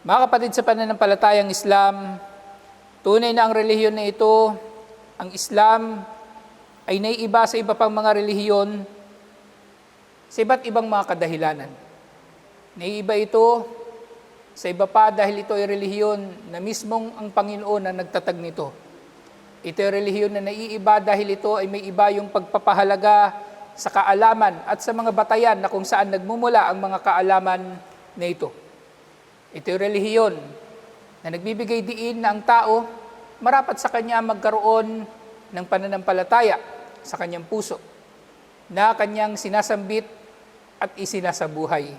Mga kapatid sa pananampalatayang Islam, tunay na ang relihiyon na ito, ang Islam, ay naiiba sa iba pang mga relihiyon sa iba't ibang mga kadahilanan. Naiiba ito sa iba pa dahil ito ay relihiyon na mismong ang Panginoon na nagtatag nito. Ito ay relihiyon na naiiba dahil ito ay may iba yung pagpapahalaga sa kaalaman at sa mga batayan na kung saan nagmumula ang mga kaalaman na ito. Ito ay relihiyon na nagbibigay diin na ang tao marapat sa kanya magkaroon ng pananampalataya sa kanyang puso na kanyang sinasambit at isinasabuhay.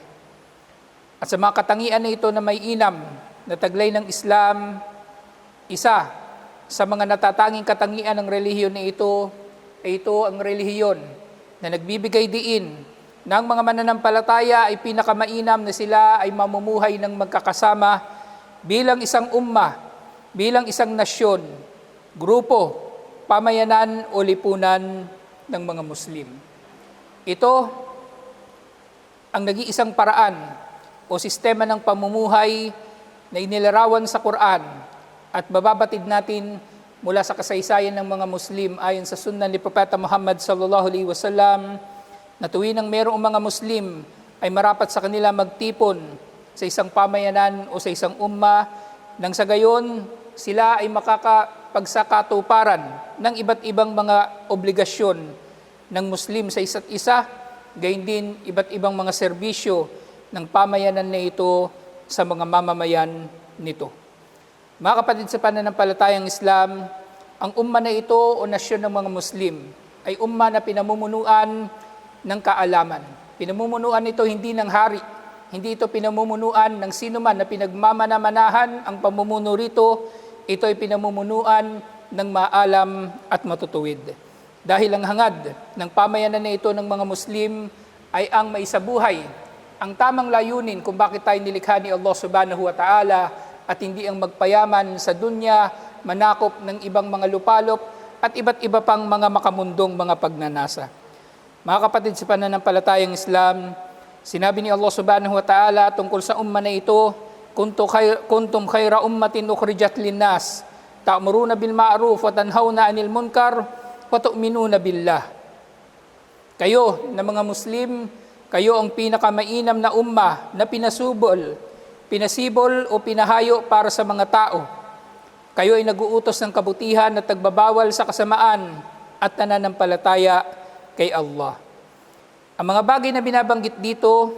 At sa mga katangian na ito na may inam na taglay ng Islam, isa sa mga natatanging katangian ng relihiyon na ito ay ito ang relihiyon na nagbibigay diin ng mga mananampalataya ay pinakamainam na sila ay mamumuhay ng magkakasama bilang isang umma, bilang isang nasyon, grupo, pamayanan o lipunan ng mga Muslim. Ito ang nag-iisang paraan o sistema ng pamumuhay na inilarawan sa Quran at bababatid natin mula sa kasaysayan ng mga Muslim ayon sa sunna ni Propeta Muhammad sallallahu alaihi wasallam na tuwing ang mayroong mga Muslim ay marapat sa kanila magtipon sa isang pamayanan o sa isang umma nang sa gayon sila ay makakapagsakatuparan ng iba't ibang mga obligasyon ng Muslim sa isa't isa, gayon din iba't ibang mga serbisyo ng pamayanan na ito sa mga mamamayan nito. Mga kapatid sa pananampalatayang Islam, ang umma na ito o nasyon ng mga Muslim ay umma na pinamumunuan ng kaalaman. Pinamumunuan ito hindi ng hari, hindi ito pinamumunuan ng sino man na pinagmamanamanahan ang pamumuno rito, ito ay pinamumunuan ng maalam at matutuwid. Dahil ang hangad ng pamayanan na ito ng mga Muslim ay ang maisabuhay, ang tamang layunin kung bakit tayo nilikha ni Allah subhanahu wa ta'ala at hindi ang magpayaman sa dunya, manakop ng ibang mga lupalop at iba't iba pang mga makamundong mga pagnanasa. Mga kapatid sa pananampalatayang Islam, sinabi ni Allah subhanahu wa ta'ala tungkol sa umma na ito, kuntum khaira ummatin ukhrijat linnas, ta'muruna bil ma'ruf wa tanhauna 'anil munkar wa tu'minuna billah. Kayo na mga Muslim, kayo ang pinakamainam na umma na pinasubol, pinasibol o pinahayo para sa mga tao. Kayo ay naguutos ng kabutihan at nagbabawal sa kasamaan at nananampalataya kay Allah. Ang mga bagay na binabanggit dito,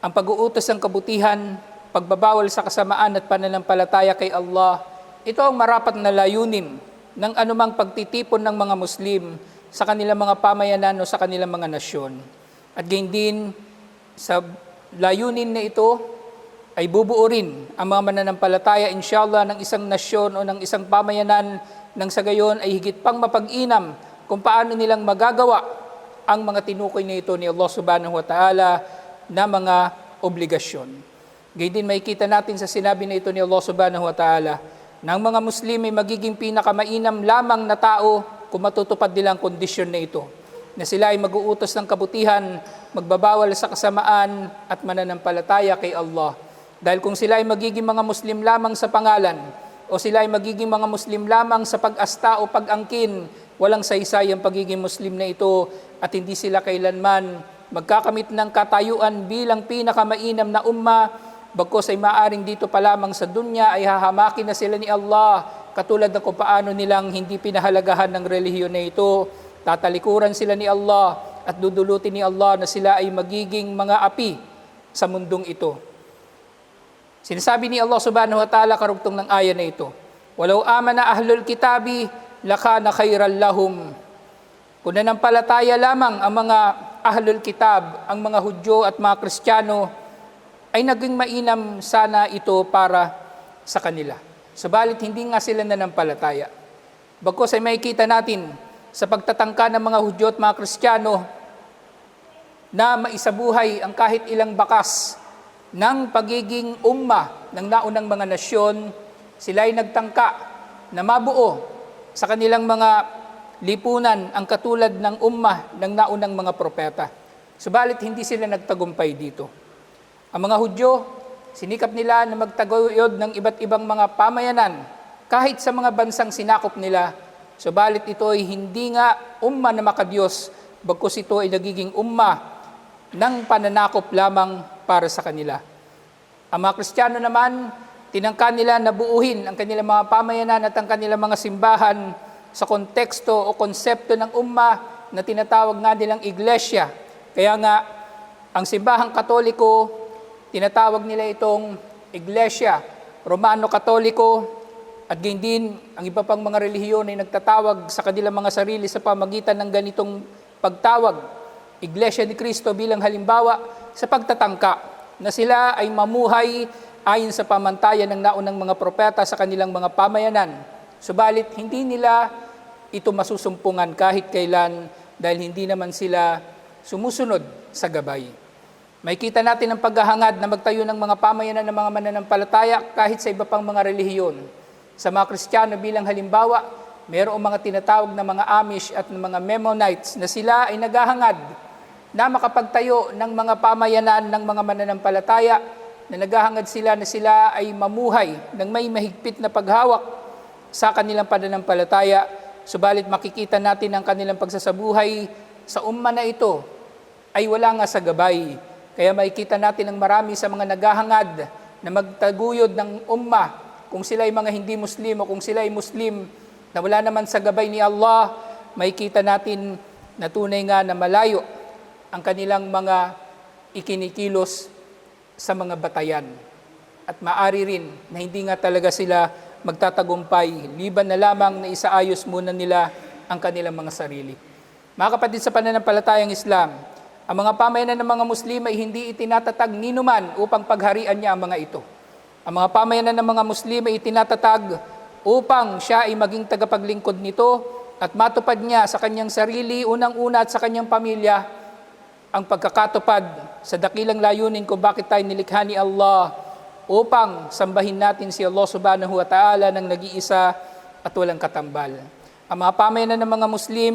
ang pag-uutos ng kabutihan, pagbabawal sa kasamaan at pananampalataya kay Allah, ito ang marapat na layunin ng anumang pagtitipon ng mga Muslim sa kanilang mga pamayanan o sa kanilang mga nasyon. At gayon din, sa layunin na ito, ay bubuo rin ang mga mananampalataya, inshallah, ng isang nasyon o ng isang pamayanan nang sa gayon ay higit pang mapag-inam kung paano nilang magagawa ang mga tinukoy na ito ni Allah subhanahu wa ta'ala na mga obligasyon. Gayon din makikita natin sa sinabi na ito ni Allah subhanahu wa ta'ala na ang mga Muslim ay magiging pinakamainam lamang na tao kung matutupad nila ang kondisyon na ito. Na sila ay mag-uutos ng kabutihan, magbabawal sa kasamaan at mananampalataya kay Allah. Dahil kung sila ay magiging mga Muslim lamang sa pangalan, o sila ay magiging mga Muslim lamang sa pag-asta o pag-angkin, walang saysay ang pagiging Muslim na ito at hindi sila kailanman magkakamit ng katayuan bilang pinakamainam na umma, bagkos ay maaring dito pa lamang sa dunya ay hahamakin na sila ni Allah, katulad ng kung paano nilang hindi pinahalagahan ng relihiyon na ito, tatalikuran sila ni Allah at dudulutin ni Allah na sila ay magiging mga api sa mundong ito. Sinasabi ni Allah subhanahu wa ta'ala karugtong ng aya na ito, Walau amana ahlul kitabi, lakana khairal lahum. Kung nanampalataya lamang ang mga ahlul kitab, ang mga Hudyo at mga Kristiyano, ay naging mainam sana ito para sa kanila. Subalit hindi nga sila nanampalataya. Bagkos ay makikita natin sa pagtatangka ng mga Hudyo at mga Kristiyano na maisabuhay ang kahit ilang bakas ng pagiging umma ng naunang mga nasyon, sila ay nagtangka na mabuo sa kanilang mga lipunan ang katulad ng umma ng naunang mga propeta. Subalit hindi sila nagtagumpay dito. Ang mga Hudyo sinikap nila na magtaguyod ng iba't ibang mga pamayanan kahit sa mga bansang sinakop nila. Subalit ito ay hindi nga umma na makadiyos, bagkus ito ay nagiging umma ng pananakop lamang para sa kanila. Ang mga Kristiyano naman, tinangka nila na buuhin ang kanilang mga pamayanan at ang kanilang mga simbahan sa konteksto o konsepto ng umma na tinatawag nga nilang iglesia. Kaya nga, ang simbahang katoliko, tinatawag nila itong iglesia, Romano-Katoliko, at gayon din ang iba pang mga relihiyon ay nagtatawag sa kanilang mga sarili sa pamagitan ng ganitong pagtawag, Iglesia ni Cristo bilang halimbawa sa pagtatangka na sila ay mamuhay ayon sa pamantayan ng naunang mga propeta sa kanilang mga pamayanan. Subalit hindi nila ito masusumpungan kahit kailan dahil hindi naman sila sumusunod sa gabay. May kita natin ang paghahangad na magtayo ng mga pamayanan ng mga mananampalataya kahit sa iba pang mga relihiyon. Sa mga Kristiyano bilang halimbawa, mayroong mga tinatawag na mga Amish at mga Mennonites na sila ay naghahangad na makapagtayo ng mga pamayanan ng mga mananampalataya na naghahangad sila na sila ay mamuhay ng may mahigpit na paghawak sa kanilang pananampalataya. Subalit makikita natin ang kanilang pagsasabuhay sa umma na ito ay wala nga sa gabay. Kaya makikita natin ang marami sa mga naghahangad na magtaguyod ng umma kung sila ay mga hindi Muslim o kung sila ay Muslim na wala naman sa gabay ni Allah, makikita natin na tunay nga na malayo ang kanilang mga ikinikilos sa mga batayan. At maari rin na hindi nga talaga sila magtatagumpay, liban na lamang na isaayos muna nila ang kanilang mga sarili. Mga kapatid sa pananampalatayang Islam, ang mga pamayanan ng mga Muslim ay hindi itinatatag ninuman upang pagharian niya ang mga ito. Ang mga pamayanan ng mga Muslim ay itinatatag upang siya ay maging tagapaglingkod nito at matupad niya sa kanyang sarili, unang-una at sa kanyang pamilya, ang pagkakatupad sa dakilang layunin kung bakit tayo nilikha ni Allah upang sambahin natin si Allah subhanahu wa ta'ala ng nag-iisa at walang katambal. Ang mga pamayanan ng mga Muslim,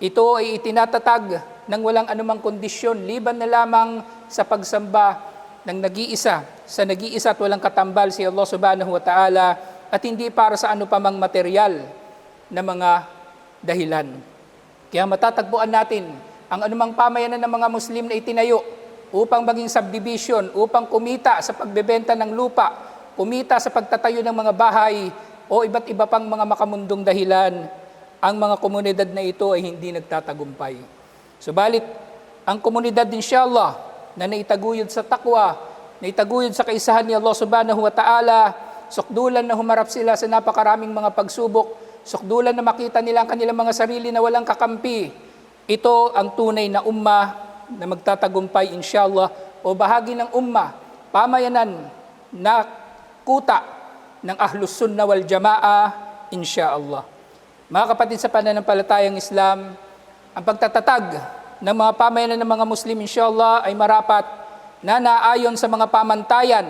ito ay itinatatag ng walang anumang kondisyon, liban na lamang sa pagsamba ng nag-iisa, sa nag-iisa at walang katambal si Allah subhanahu wa ta'ala at hindi para sa ano pa mang material na mga dahilan. Kaya matatagpuan natin ang anumang pamayanan ng mga Muslim na itinayo upang maging subdivision, upang kumita sa pagbebenta ng lupa, kumita sa pagtatayo ng mga bahay o iba't iba pang mga makamundong dahilan, ang mga komunidad na ito ay hindi nagtatagumpay. Subalit, ang komunidad inshallah na naitaguyod sa takwa, naitaguyod sa kaisahan ni Allah subhanahu wa ta'ala, sukdulan na humarap sila sa napakaraming mga pagsubok, sukdulan na makita nila ang kanilang mga sarili na walang kakampi, ito ang tunay na umma na magtatagumpay inshallah o bahagi ng umma, pamayanan na kuta ng Ahlus Sunna wal Jamaa inshallah. Mga kapatid sa pananampalatayang Islam, ang pagtatatag ng mga pamayanan ng mga Muslim inshallah ay marapat na naayon sa mga pamantayan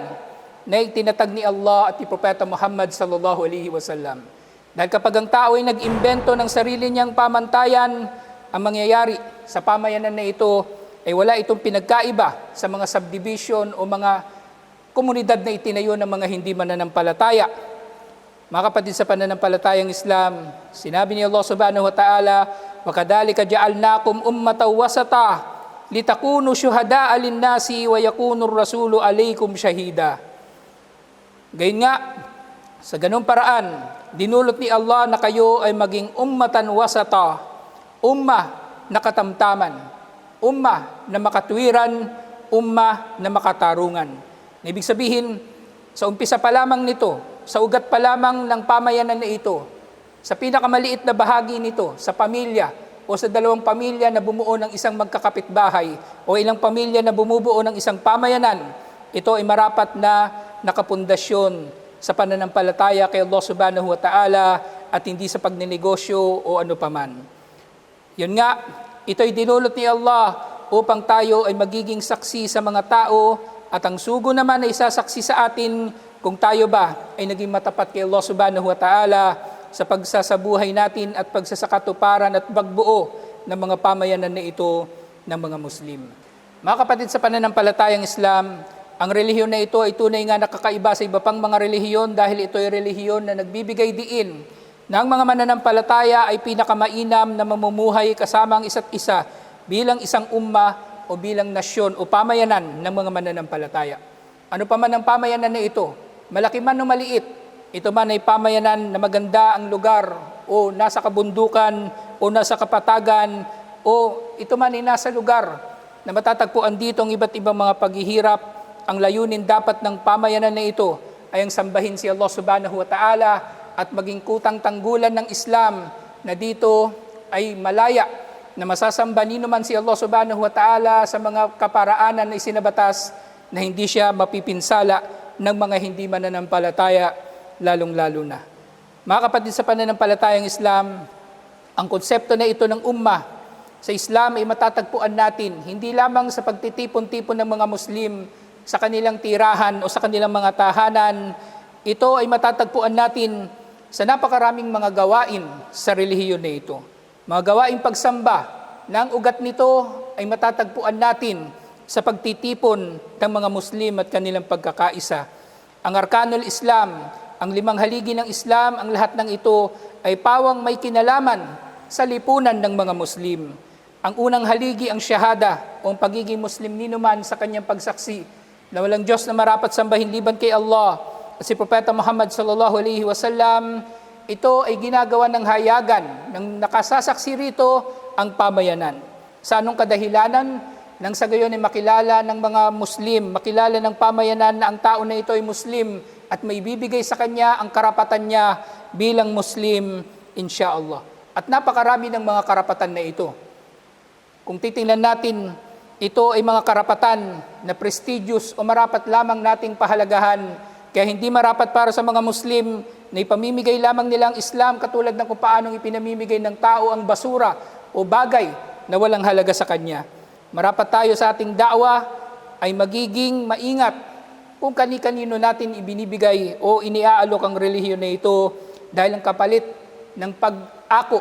na itinatag ni Allah at ni Propeta Muhammad sallallahu alaihi wasallam. Dahil kapag ang tao ay nag-imbento ng sarili niyang pamantayan, ang mangyayari sa pamayanan na ito ay wala itong pinagkaiba sa mga subdivision o mga komunidad na itinayo ng mga hindi mananampalataya. Mga kapatid sa pananampalatayang Islam, sinabi ni Allah subhanahu wa ta'ala, وَكَذَلِكَ جَعَلْنَاكُمْ أُمَّةً وَسَطًا لِتَكُونُوا شُهَدَاءَ لِلنَّاسِ وَيَكُونُ الرَّسُولُ عَلَيْكُمْ شَهِيدًا Gayun nga, sa ganung paraan, dinulot ni Allah na kayo ay maging ummatan wasata, umma na katamtaman, umma na makatwiran, umma na makatarungan. Ibig sabihin, sa umpisa pa lamang nito, sa ugat pa lamang ng pamayanan na ito, sa pinakamaliit na bahagi nito, sa pamilya o sa dalawang pamilya na bumuo ng isang magkakapitbahay o ilang pamilya na bumubuo ng isang pamayanan, ito ay marapat na nakapundasyon sa pananampalataya kay Allah subhanahu wa ta'ala at hindi sa pagninegosyo o ano paman. Yun nga, ito'y dinulot ni Allah upang tayo ay magiging saksi sa mga tao at ang sugo naman ay sasaksi sa atin kung tayo ba ay naging matapat kay Allah subhanahu wa ta'ala sa pagsasabuhay natin at pagsasakatuparan at pagbuo ng mga pamayanan na ito ng mga Muslim. Mga kapatid sa pananampalatayang Islam, Ang relihiyon na ito ay tunay nga nakakaiba sa iba pang mga relihiyon dahil ito ay relihiyon na nagbibigay diin ang mga mananampalataya ay pinakamainam na mamumuhay kasama ang isa't isa bilang isang umma o bilang nasyon o pamayanan ng mga mananampalataya. Ano pa man ang pamayanan na ito, malaki man o maliit, ito man ay pamayanan na maganda ang lugar o nasa kabundukan o nasa kapatagan o ito man ay nasa lugar na matatagpuan dito ang iba't ibang mga paghihirap, ang layunin dapat ng pamayanan na ito ay ang sambahin si Allah subhanahu wa ta'ala at maging kutang tanggulan ng Islam na dito ay malaya na masasamba ni naman si Allah subhanahu wa ta'ala sa mga kaparaanan na isinabatas na hindi siya mapipinsala ng mga hindi mananampalataya lalong-lalo na. Mga kapatid sa pananampalatayang Islam, ang konsepto na ito ng ummah sa Islam ay matatagpuan natin hindi lamang sa pagtitipon-tipon ng mga Muslim sa kanilang tirahan o sa kanilang mga tahanan, ito ay matatagpuan natin sa napakaraming mga gawain sa relihiyon na ito. Mga gawaing pagsamba na ang ugat nito ay matatagpuan natin sa pagtitipon ng mga Muslim at kanilang pagkakaisa. Ang Arkanul Islam, ang limang haligi ng Islam, ang lahat ng ito ay pawang may kinalaman sa lipunan ng mga Muslim. Ang unang haligi ang syahada o ang pagiging Muslim ninuman sa kanyang pagsaksi na walang Diyos na marapat sambahin liban kay Allah si Propeta Muhammad sallallahu alaihi wasallam ito ay ginagawa ng hayagan ng nakasasaksi rito ang pamayanan. Sa anong kadahilanan? Nang sa gayon ay makilala ng mga Muslim, makilala ng pamayanan na ang tao na ito ay Muslim at may bibigay sa kanya ang karapatan niya bilang Muslim, insya Allah. At napakarami ng mga karapatan na ito. Kung titingnan natin, ito ay mga karapatan na prestigious o marapat lamang nating pahalagahan kaya hindi marapat para sa mga Muslim na ipamimigay lamang nilang Islam katulad ng kung paanong ipinamimigay ng tao ang basura o bagay na walang halaga sa kanya. Marapat tayo sa ating da'wa ay magiging maingat kung kani-kanino natin ibinibigay o iniaalok ang relihiyon na ito dahil ang kapalit ng pag-ako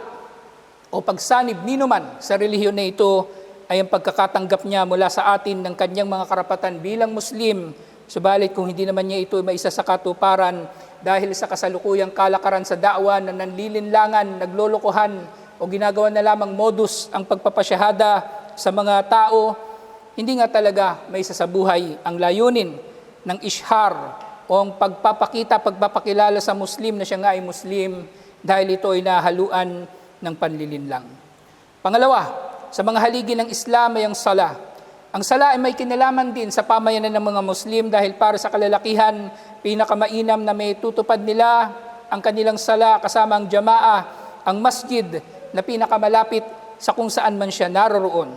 o pagsanib ninuman sa relihiyon na ito ay ang pagkakatanggap niya mula sa atin ng kanyang mga karapatan bilang Muslim. Subalit kung hindi naman niya ito may isa sa katuparan dahil sa kasalukuyang kalakaran sa da'wa na nanlilinlangan, naglolokohan o ginagawa na lamang modus ang pagpapasyahada sa mga tao, hindi nga talaga may sa buhay ang layunin ng ishar o ang pagpapakita, pagpapakilala sa Muslim na siya nga ay Muslim dahil ito ay nahaluan ng panlilinlang. Pangalawa, sa mga haligi ng Islam ay ang sala. Ang sala ay may kinalaman din sa pamayanan ng mga Muslim dahil para sa kalalakihan, pinakamainam na may tutupad nila ang kanilang sala kasama ang jamaa, ang masjid na pinakamalapit sa kung saan man siya naroroon.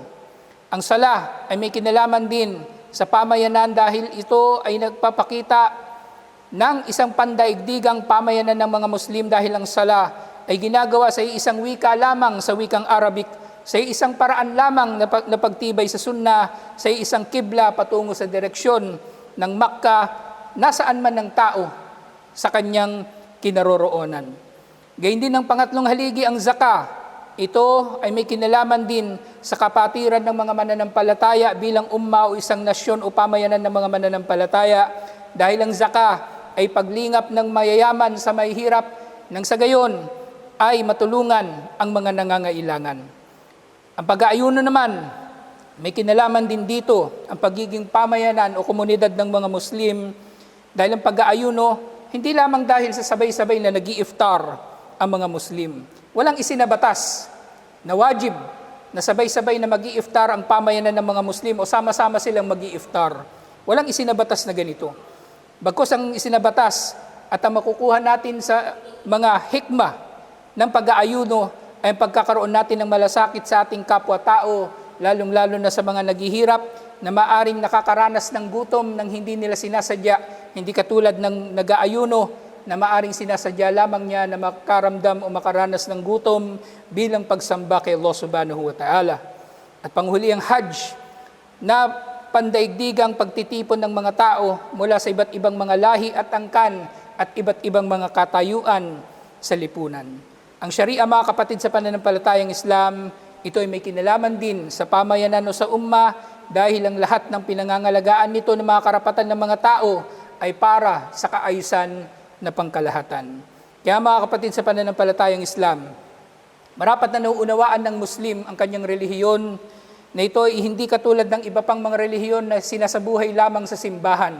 Ang sala ay may kinalaman din sa pamayanan dahil ito ay nagpapakita ng isang pandaigdigang pamayanan ng mga Muslim dahil ang sala ay ginagawa sa isang wika lamang sa wikang Arabic sa isang paraan lamang na, pag, na pagtibay sa sunna, sa isang kibla patungo sa direksyon ng Makkah, nasaan man ng tao sa kanyang kinaroroonan. Gayun din ang pangatlong haligi ang zaka. Ito ay may kinalaman din sa kapatiran ng mga mananampalataya bilang umma o isang nasyon o pamayanan ng mga mananampalataya dahil ang zaka ay paglingap ng mayayaman sa may hirap nang sa gayon ay matulungan ang mga nangangailangan. Ang pag-aayuno naman, may kinalaman din dito ang pagiging pamayanan o komunidad ng mga Muslim dahil ang pag-aayuno, hindi lamang dahil sa sabay-sabay na nag iftar ang mga Muslim. Walang isinabatas na wajib na sabay-sabay na mag iftar ang pamayanan ng mga Muslim o sama-sama silang mag iftar Walang isinabatas na ganito. Bagkos ang isinabatas at ang makukuha natin sa mga hikma ng pag-aayuno ay pagkakaroon natin ng malasakit sa ating kapwa-tao, lalong-lalo na sa mga naghihirap, na maaring nakakaranas ng gutom nang hindi nila sinasadya, hindi katulad ng nag-aayuno na maaring sinasadya lamang niya na makaramdam o makaranas ng gutom bilang pagsamba kay Allah subhanahu wa ta'ala. At panghuli ang Hajj na pandaigdigang pagtitipon ng mga tao mula sa iba't ibang mga lahi at angkan at iba't ibang mga katayuan sa lipunan. Ang Sharia, mga kapatid sa pananampalatayang Islam, ito ay may kinalaman din sa pamayanan o sa umma dahil ang lahat ng pinangangalagaan nito ng mga karapatan ng mga tao ay para sa kaayusan na pangkalahatan. Kaya mga kapatid sa pananampalatayang Islam, marapat na nauunawaan ng Muslim ang kanyang relihiyon na ito ay hindi katulad ng iba pang mga relihiyon na sinasabuhay lamang sa simbahan.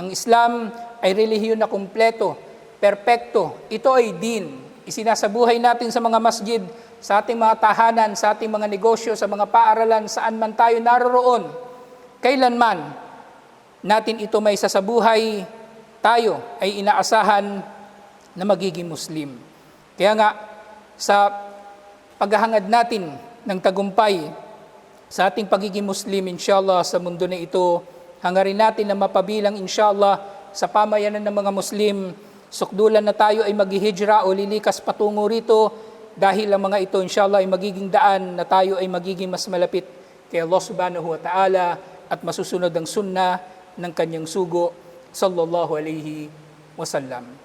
Ang Islam ay relihiyon na kumpleto, perpekto. Ito ay din. Isinasabuhay natin sa mga masjid, sa ating mga tahanan, sa ating mga negosyo, sa mga paaralan, saan man tayo naroroon. Kailanman natin ito may sasabuhay, tayo ay inaasahan na magiging Muslim. Kaya nga, sa paghahangad natin ng tagumpay sa ating pagiging Muslim, inshallah, sa mundo na ito, hangarin natin na mapabilang, inshallah, sa pamayanan ng mga Muslim, sukdulan na tayo ay maghihijra o lilikas patungo rito dahil ang mga ito, inshallah, ay magiging daan na tayo ay magiging mas malapit kay Allah subhanahu wa ta'ala at masusunod ang sunnah ng kanyang sugo, sallallahu alaihi wasallam.